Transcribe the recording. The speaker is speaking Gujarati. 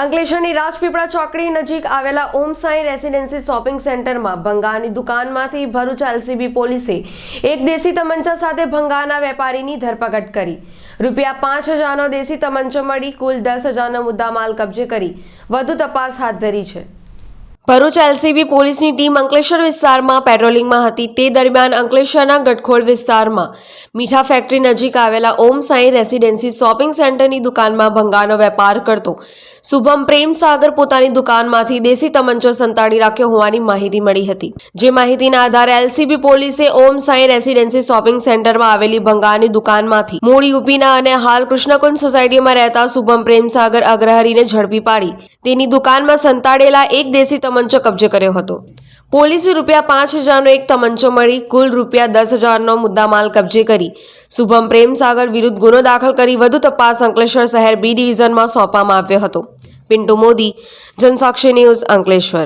અંકલેશ્વરની રાજપીપળા ચોકડી નજીક આવેલા ઓમ સાંઈ રેસિડેન્સી શોપિંગ સેન્ટરમાં ભંગારની દુકાનમાંથી ભરૂચ એલસીબી પોલીસે એક દેશી તમંચા સાથે ભંગારના વેપારીની ધરપકડ કરી. રૂપિયા પાંચ હજારનો દેશી તમંચો મળી કુલ દસ હજારનો મુદ્દામાલ કબજે કરી. વધુ તપાસ હાથ ધરી છે. ભરૂચ એલસીબી પોલીસની ટીમ અંકલેશ્વર વિસ્તારમાં પેટ્રોલિંગમાં હતી. તે દરમિયાન અંકલેશ્વરના ગટખોલ વિસ્તારમાં મીઠા ફેક્ટરી નજીક આવેલા ઓમ સાંઈ રેસિડેન્સી શોપિંગ સેન્ટરની દુકાનમાં ભંગારનો વેપાર કરતો. શુભમ પ્રેમ સાગર પોતાની દુકાનમાંથી દેશી તમંચો સંતાડી રાખ્યો હોવાની માહિતી મળી હતી. જે માહિતીના આધારે એલસીબી પોલીસે ઓમ સાંઈ રેસિડેન્સી શોપિંગ સેન્ટરમાં આવેલી ભંગારની દુકાનમાંથી મૂળ યુપીના અને હાલ કૃષ્ણકુંજ સોસાયટીમાં રહેતા શુભમ પ્રેમ સાગર અગ્રહરીને ઝડપી પાડી. તેની દુકાનમાં સંતાડેલા એક દેશી તમંચો કબજે કર્યો હતો. પોલીસે રૂપિયા પાંચ હજારનો એક તમંચો મળી, કુલ રૂપિયા દસ હજારનો મુદ્દામાલ કબજે કરી. શુભમ પ્રેમ સાગર વિરુદ્ધ ગુનો દાખલ કરી વધુ તપાસ અંકલેશ્વર શહેર બી ડિવિઝનમાં સોંપવામાં આવ્યો હતો. પિન્ટુ મોદી, જનસાક્ષી ન્યૂઝ અંકલેશ્વર.